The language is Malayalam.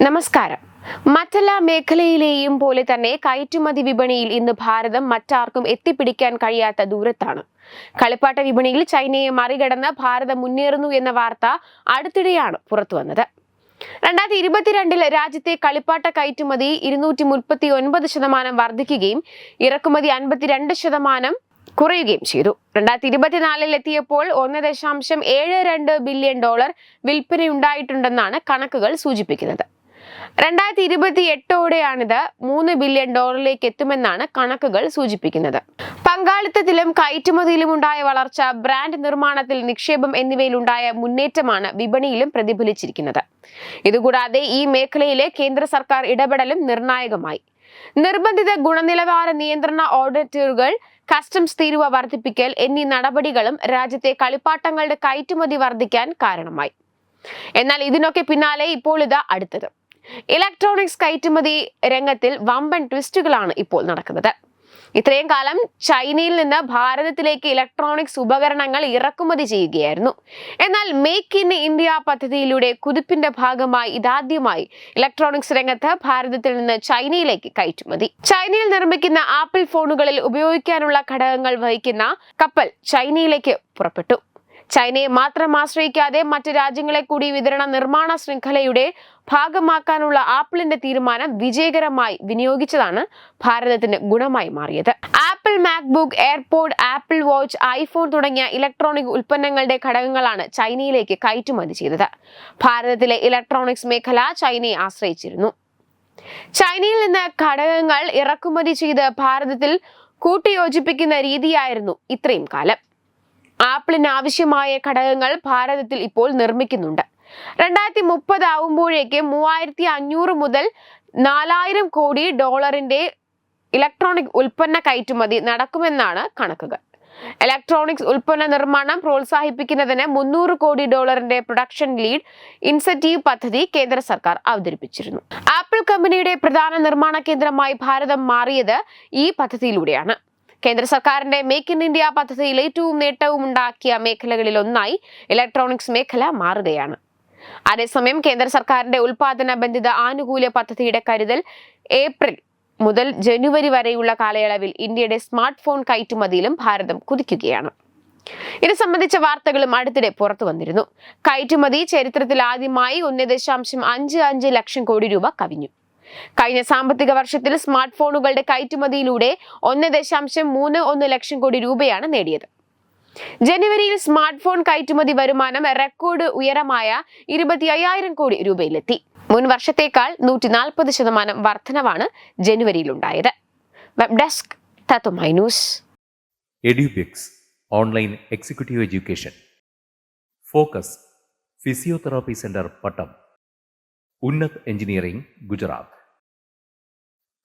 നമസ്കാരം. മറ്റെല്ലാ മേഖലയിലെയും പോലെ തന്നെ കയറ്റുമതി വിപണിയിൽ ഇന്ന് ഭാരതം മറ്റാർക്കും എത്തിപ്പിടിക്കാൻ കഴിയാത്ത ദൂരത്താണ്. കളിപ്പാട്ട വിപണിയിൽ ചൈനയെ മറികടന്ന് ഭാരതം മുന്നേറുന്നു എന്ന വാർത്ത അടുത്തിടെയാണ് പുറത്തുവന്നത് രണ്ടായിരത്തി ഇരുപത്തിരണ്ടിൽ രാജ്യത്തെ കളിപ്പാട്ട കയറ്റുമതി ഇരുന്നൂറ്റി മുപ്പത്തി ഒൻപത് ശതമാനം വർദ്ധിക്കുകയും ഇറക്കുമതി അൻപത്തിരണ്ട് ശതമാനം കുറയുകയും ചെയ്തു. രണ്ടായിരത്തി ഇരുപത്തിനാലിൽ എത്തിയപ്പോൾ ഒന്ന് ദശാംശം ഏഴ് രണ്ട് ബില്യൺ ഡോളർ വിൽപ്പനയുണ്ടായിട്ടുണ്ടെന്നാണ് കണക്കുകൾ സൂചിപ്പിക്കുന്നത്. രണ്ടായിരത്തി ഇരുപത്തി എട്ടോടെയാണിത് മൂന്ന് ബില്യൺ ഡോളറിലേക്ക് എത്തുമെന്നാണ് കണക്കുകൾ സൂചിപ്പിക്കുന്നത്. പങ്കാളിത്തത്തിലും കയറ്റുമതിയിലും ഉണ്ടായ വളർച്ച ബ്രാൻഡ് നിർമ്മാണത്തിൽ നിക്ഷേപം എന്നിവയിലുണ്ടായ മുന്നേറ്റമാണ് വിപണിയിലും പ്രതിഫലിച്ചിരിക്കുന്നത്. ഇതുകൂടാതെ ഈ മേഖലയിലെ കേന്ദ്ര സർക്കാർ ഇടപെടലും നിർണായകമായി. നിർബന്ധിത ഗുണനിലവാര നിയന്ത്രണ ഓഡിറ്റുകൾ കസ്റ്റംസ് തീരുവ വർദ്ധിപ്പിക്കൽ എന്നീ നടപടികളും രാജ്യത്തെ കളിപ്പാട്ടങ്ങളുടെ കയറ്റുമതി വർദ്ധിക്കാൻ കാരണമായി. എന്നാൽ ഇതിനൊക്കെ പിന്നാലെ ഇപ്പോൾ ഇതാ അടുത്തത്. ഇലക്ട്രോണിക്സ് കയറ്റുമതി രംഗത്തിൽ വമ്പൻ ട്വിസ്റ്റുകളാണ് ഇപ്പോൾ നടക്കുന്നത്. ഇത്രയും കാലം ചൈനയിൽ നിന്ന് ഭാരതത്തിലേക്ക് ഇലക്ട്രോണിക്സ് ഉപകരണങ്ങൾ ഇറക്കുമതി ചെയ്യുകയായിരുന്നു. എന്നാൽ മേക്ക് ഇൻ ഇന്ത്യ പദ്ധതിയിലൂടെ കുതിപ്പിന്റെ ഭാഗമായി ഇതാദ്യമായി ഇലക്ട്രോണിക്സ് രംഗത്ത് ഭാരതത്തിൽ നിന്ന് ചൈനയിലേക്ക് കയറ്റുമതി. ചൈനയിൽ നിർമ്മിക്കുന്ന ആപ്പിൾ ഫോണുകളിൽ ഉപയോഗിക്കാനുള്ള ഘടകങ്ങൾ വഹിക്കുന്ന കപ്പൽ ചൈനയിലേക്ക് പുറപ്പെട്ടു. ചൈനയെ മാത്രം ആശ്രയിക്കാതെ മറ്റ് രാജ്യങ്ങളെ കൂടി വിതരണ നിർമ്മാണ ശൃംഖലയുടെ ഭാഗമാക്കാനുള്ള ആപ്പിളിന്റെ തീരുമാനം വിജയകരമായി വിനിയോഗിച്ചതാണ് ഭാരതത്തിന് ഗുണമായി മാറിയത്. Apple MacBook AirPods Apple watch iPhone തുടങ്ങിയ ഇലക്ട്രോണിക് ഉൽപ്പന്നങ്ങളുടെ ഘടകങ്ങളാണ് ചൈനയിലേക്ക് കയറ്റുമതി ചെയ്തത്. ഭാരതത്തിലെ ഇലക്ട്രോണിക്സ് മേഖല ചൈനയെ ആശ്രയിച്ചിരുന്നു. ചൈനയിൽ നിന്ന് ഘടകങ്ങൾ ഇറക്കുമതി ചെയ്ത് ഭാരതത്തിൽ കൂട്ടിയോജിപ്പിക്കുന്ന രീതിയായിരുന്നു ഇത്രയും കാലം. ആപ്പിളിന് ആവശ്യമായ ഘടകങ്ങൾ ഭാരതത്തിൽ ഇപ്പോൾ നിർമ്മിക്കുന്നുണ്ട്. രണ്ടായിരത്തി മുപ്പത് ആവുമ്പോഴേക്ക് മൂവായിരത്തി അഞ്ഞൂറ് മുതൽ നാലായിരം കോടി ഡോളറിന്റെ ഇലക്ട്രോണിക് ഉൽപ്പന്ന കയറ്റുമതി നടക്കുമെന്നാണ് കണക്കുകൾ. ഇലക്ട്രോണിക്സ് ഉൽപ്പന്ന നിർമ്മാണം പ്രോത്സാഹിപ്പിക്കുന്നതിന് മുന്നൂറ് കോടി ഡോളറിന്റെ പ്രൊഡക്ഷൻ ലീഡ് ഇൻസെന്റീവ് പദ്ധതി കേന്ദ്ര സർക്കാർ അവതരിപ്പിച്ചിരുന്നു. ആപ്പിൾ കമ്പനിയുടെ പ്രധാന നിർമ്മാണ കേന്ദ്രമായി ഭാരതം മാറിയത് ഈ പദ്ധതിയിലൂടെയാണ്. കേന്ദ്ര സർക്കാരിന്റെ മേക്ക് ഇൻ ഇന്ത്യ പദ്ധതിയിൽ ഏറ്റവും നേട്ടവും ഉണ്ടാക്കിയ മേഖലകളിൽ ഒന്നായി ഇലക്ട്രോണിക്സ് മേഖല മാറുകയാണ്. അതേസമയം കേന്ദ്ര സർക്കാരിന്റെ ഉൽപാദന ബന്ധിത ആനുകൂല്യ പദ്ധതിയുടെ കരുതൽ ഏപ്രിൽ മുതൽ ജനുവരി വരെയുള്ള കാലയളവിൽ ഇന്ത്യയുടെ സ്മാർട്ട് ഫോൺ കയറ്റുമതിയിലും ഭാരതം കുതിക്കുകയാണ്. ഇത് സംബന്ധിച്ച വാർത്തകളും അടുത്തിടെ പുറത്തു വന്നിരുന്നു. കയറ്റുമതി ചരിത്രത്തിൽ ആദ്യമായി ഒന്ന് ദശാംശം അഞ്ച് അഞ്ച് ലക്ഷം കോടി രൂപ കവിഞ്ഞു. കഴിഞ്ഞ സാമ്പത്തിക വർഷത്തിൽ സ്മാർട്ട് ഫോണുകളുടെ കയറ്റുമതിയിലൂടെ ഒന്ന് ദശാംശം മൂന്ന് ഒന്ന് ലക്ഷം കോടി രൂപയാണ് നേടിയത്. ജനുവരിയിൽ സ്മാർട്ട് ഫോൺ കയറ്റുമതി വരുമാനം റെക്കോർഡ് ഉയരമായ ഇരുപത്തി അയ്യായിരം കോടി രൂപയിലെത്തി. മുൻ വർഷത്തേക്കാൾ നൂറ്റി നാൽപ്പത് ശതമാനം വർധനവാണ് ജനുവരിയിലുണ്ടായത്. Web desk online executive education. Focus physiotherapy centre Pattom. Unnath engineering Gujarat.